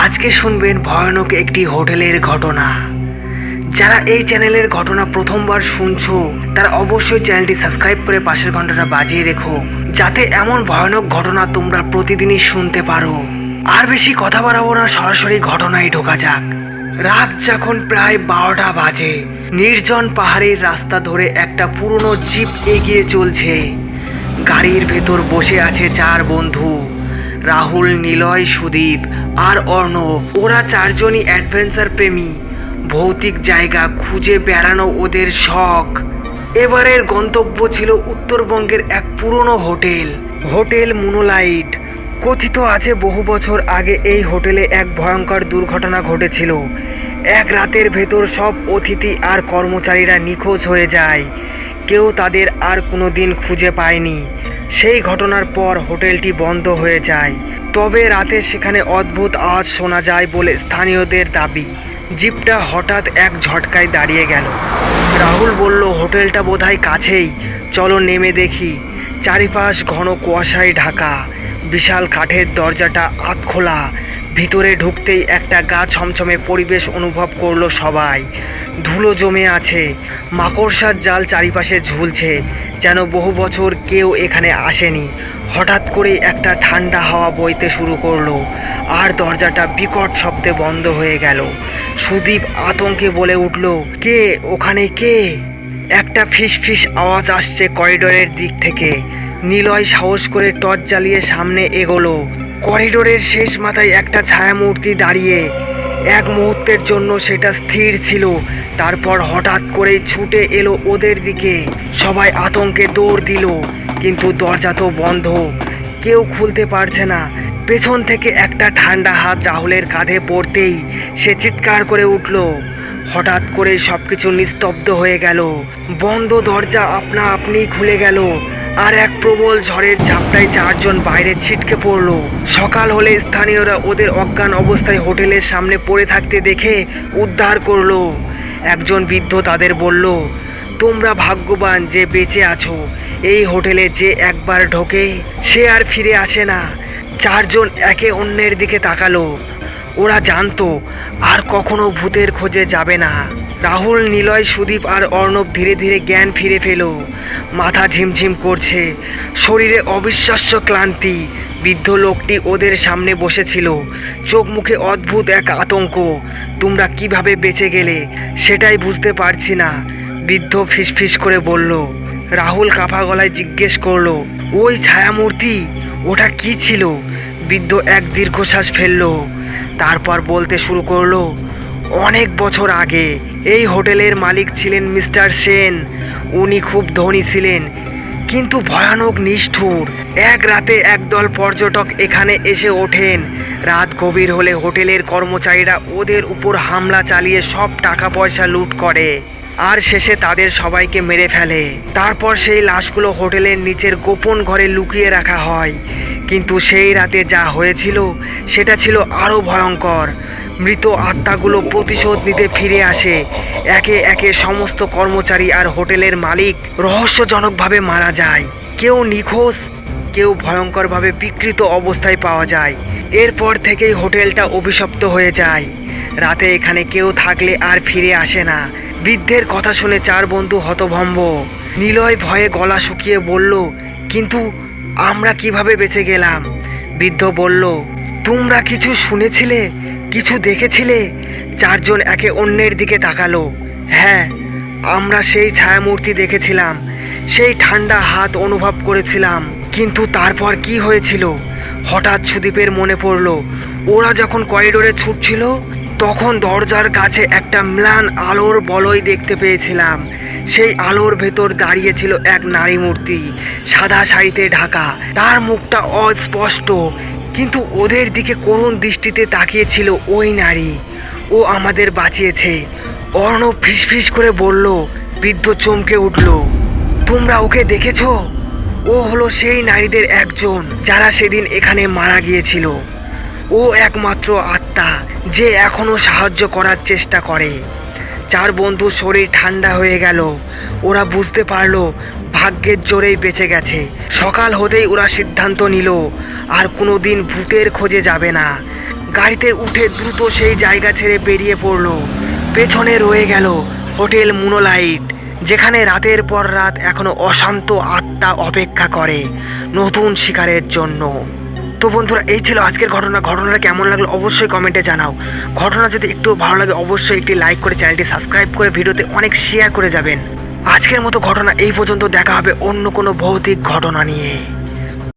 আজকে শুনবেন ভয়ানক একটি হোটেলের ঘটনা। যারা এই চ্যানেলের ঘটনা প্রথমবার শুনছো, তারা অবশ্যই চ্যানেলটি সাবস্ক্রাইব করে পাশের ঘন্টাটা বাজিয়ে রেখো, যাতে এমন ভয়ানক ঘটনা তোমরা প্রতিদিনই শুনতে পারো। আর বেশি কথা বাড়াবো না, সরাসরি ঘটনায় ঢোকা যাক। রাত যখন প্রায় বারোটা বাজে, নির্জন পাহাড়ের রাস্তা ধরে একটা পুরনো জিপ এগিয়ে চলছে। গাড়ির ভেতর বসে আছে চার বন্ধু। রাহুল, নিলয়, সুদীপ আর অর্ণব। ওরা চারজনই অ্যাডভেঞ্চার প্রেমী। ভৌতিক জায়গা খুঁজে বেড়ানো ওদের শখ। এবারের গন্তব্য ছিল উত্তরবঙ্গের এক পুরনো হোটেল হোটেল মুনোলাইট। কথিত আছে বহু বছর আগে এই হোটেলে এক ভয়ঙ্কর দুর্ঘটনা ঘটেছিল। এক রাতের ভেতর সব অতিথি আর কর্মচারীরা নিখোঁজ হয়ে যায়। কেউ তাদের আর কোনো দিন খুঁজে পায়নি। সেই ঘটনার পর হোটেলটি বন্ধ হয়ে যায়। তবে রাতে সেখানে অদ্ভুত আওয়াজ শোনা যায় বলে স্থানীয়দের দাবি। জিপটা হঠাৎ এক ঝটকায় দাঁড়িয়ে গেল। রাহুল বলল, হোটেলটা বোধহয় কাছেই। চলো নেমে দেখি। চারিপাশ ঘন কুয়াশায় ঢাকা। বিশাল কাঠের দরজাটা আত খোলা ভিতরে ঢুকতেই একটা গা ছমছমে পরিবেশ অনুভব করল সবাই। ধুলো জমে আছে, মাকড়সার জাল চারিপাশে ঝুলছে, যেন বহু বছর কেউ এখানে আসেনি। হঠাৎ করে একটা ঠান্ডা হাওয়া বইতে শুরু করল, আর দরজাটা বিকট শব্দে বন্ধ হয়ে গেল। সুদীপ আতঙ্কে বলে উঠল, কে? ওখানে কে? একটা ফিস ফিস আওয়াজ আসছে করিডোরের দিক থেকে। নিলয় সাহস করে টর্চ জ্বালিয়ে সামনে এগোলো। করিডোরের শেষ মাথায় একটা ছায়ামূর্তি দাঁড়িয়ে এক মুহূর্তের জন্য সেটা স্থির ছিল। তারপর হঠাৎ করে ছুটে এলো ওদের দিকে। সবাই আতঙ্কে দৌড় দিল, কিন্তু দরজা তো বন্ধ। কেউ খুলতে পারছে না। পেছন থেকে একটা ঠান্ডা হাত রাহুলের কাঁধে পড়তেই সে চিৎকার করে উঠল। হঠাৎ করে সবকিছু নিস্তব্ধ হয়ে গেল। বন্ধ দরজা আপনা আপনি খুলে গেল। আর এক প্রবল ঝড়ের ঝাপটায় চারজন বাইরে ছিটকে পড়ল। সকাল হলে স্থানীয়রা ওদের অজ্ঞান অবস্থায় হোটেলের সামনে পড়ে থাকতে দেখে উদ্ধার করল। একজন বৃদ্ধ তাদের বলল, তোমরা ভাগ্যবান যে বেঁচে আছো। এই হোটেলে যে একবার ঢোকে, সে আর ফিরে আসে না। চারজন একে অন্যের দিকে তাকালো। ওরা জানতো, আর কখনো ভূতের খোঁজে যাবে না। রাহুল, নিলয়, সুদীপ আর অর্ণব ধীরে ধীরে জ্ঞান ফিরে পেল। মাথা ঝিমঝিম করছে। শরীরে অবিশ্বাস্য ক্লান্তি। বৃদ্ধ লোকটি ওদের সামনে বসেছিল। চোখ মুখে অদ্ভুত এক আতঙ্ক। তোমরা কীভাবে বেঁচে গেলে? সেটাই বুঝতে পারছি না। বৃদ্ধ ফিসফিস করে বলল, রাহুল কাঁপা গলায় জিজ্ঞেস করল, ওই ছায়ামূর্তি, ওটা কি ছিল? বৃদ্ধ এক দীর্ঘশ্বাস ফেলল। তারপর বলতে শুরু করল, অনেক বছর আগে এই হোটেলের মালিক ছিলেন মিস্টার সেন। উনি খুব ধনী ছিলেন, কিন্তু ভয়ানক নিষ্ঠুর। এক রাতে একদল পর্যটক এখানে এসে ওঠেন। রাত গভীর হলে হোটেলের কর্মচারীরা ওদের উপর হামলা চালিয়ে সব টাকা পয়সা লুট করে। আর শেষে তাদের সবাইকে মেরে ফেলে। তারপর সেই লাশগুলো হোটেলের নিচের গোপন ঘরে লুকিয়ে রাখা হয়। কিন্তু সেই রাতে যা হয়েছিল, সেটা ছিল আরও ভয়ঙ্কর। মৃত আত্মাগুলো প্রতিশোধ নিতে ফিরে আসে। একে একে সমস্ত কর্মচারী আর হোটেলের মালিক রহস্যজনকভাবে মারা যায়। কেউ নিখোঁজ, কেউ ভয়ঙ্করভাবে বিকৃত অবস্থায় পাওয়া যায়। এরপর থেকেই হোটেলটা অভিশপ্ত হয়ে যায়। রাতে এখানে কেউ থাকলে আর ফিরে আসে না। বৃদ্ধের কথা শুনে চার বন্ধু হতভম্ব। নিলয় ভয়ে গলা শুকিয়ে বলল, কিন্তু আমরা কীভাবে বেঁচে গেলাম? বৃদ্ধ বলল, তোমরা কিছু শুনেছিলে? কিছু দেখেছিলে? চারজন একে অন্যের দিকে তাকালো। হ্যাঁ আমরা সেই ছায়ামূর্তি দেখেছিলাম। সেই ঠান্ডা হাত অনুভব করেছিলাম। কিন্তু তারপর কি হয়েছিল? হঠাৎ সুদীপের মনে পড়ল, ওরা যখন করিডোরে ছুটছিল, তখন দরজার কাছে একটা ম্লান আলোর বলয় দেখতে পেয়েছিলাম। সেই আলোর ভেতর দাঁড়িয়েছিল এক নারী মূর্তি সাদা শাড়িতে ঢাকা। তার মুখটা অস্পষ্ট কিন্তু ওদের দিকে করুণ দৃষ্টিতে তাকিয়েছিল ওই নারী। ও আমাদের বাঁচিয়েছে। অর্ণব ফিসফিস করে বলল, বৃদ্ধ চমকে উঠল, তোমরা ওকে দেখেছ? ও হলো সেই নারীদের একজন যারা সেদিন এখানে মারা গিয়েছিল। ও একমাত্র আত্মা যে এখনও সাহায্য করার চেষ্টা করে। চার বন্ধু শরীর ঠান্ডা হয়ে গেল। ওরা বুঝতে পারল ভাগ্যের জোরেই বেঁচে গেছে। সকাল হতেই ওরা সিদ্ধান্ত নিল, আর কোনো দিন ভূতের খোঁজে যাবে না। গাড়িতে উঠে দ্রুত সেই জায়গা ছেড়ে বেরিয়ে পড়ল। পেছনে রয়ে গেল হোটেল মুনোলাইট, যেখানে রাতের পর রাত এখনও অশান্ত আত্মা অপেক্ষা করে নতুন শিকারের জন্য। তো বন্ধুরা, এই ছিল আজকের ঘটনা। ঘটনাটা কেমন লাগল অবশ্যই কমেন্টে জানাও। ঘটনা যদি একটু ভালো লাগে, অবশ্যই একটি লাইক করে চ্যানেলটি সাবস্ক্রাইব করে ভিডিওতে অনেক শেয়ার করে যাবেন। আজকের মতো ঘটনা এই পর্যন্ত দেখা হবে অন্য কোনো ভৌতিক ঘটনা নিয়ে।